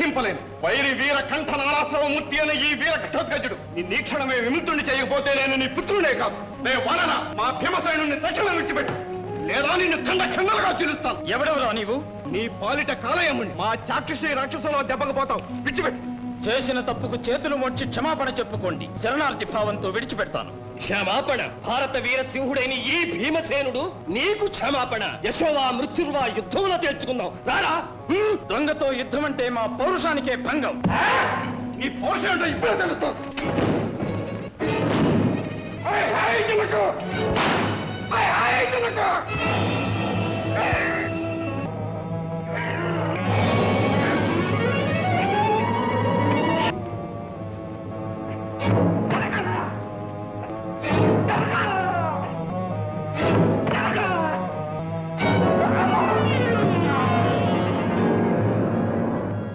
సహింపలేను వైరి వీర కంఠ నారాశ్రవమూర్తి అనే ఈ వీర ఘటోత్కజుడు నీ నీక్షణమే విముక్తుని చేయకపోతే నేను నీ పుత్రుడే కాదు. నే వానన మా భీమసేనుని తక్షణం విడిచిపెట్టు. లేదా నిన్ను ఖండ ఖండలుగా చిరుస్తాను. ఎవడెవరా నీవు? నీ పాలిట కాలయముని మా చాక్షుషి రాక్షసులో దెబ్బకు పోతావు. విడిచిపెట్టు. చేసిన తప్పుకు చేతులు మొడ్చి క్షమాపణ చెప్పుకోండి. శరణార్థి భావంతో విడిచిపెడతాను. క్షమాపణ. భారత వీర సింహుడైన ఈ భీమసేనుడు నీకు క్షమాపణ. యశోవా మృత్యుర్వా యుద్ధంలో తేల్చుకుందాం. రారా? దొంగతో యుద్ధం అంటే మా పౌరుషానికే భంగం. నీ ఏంటో ఇప్పుడే Ah!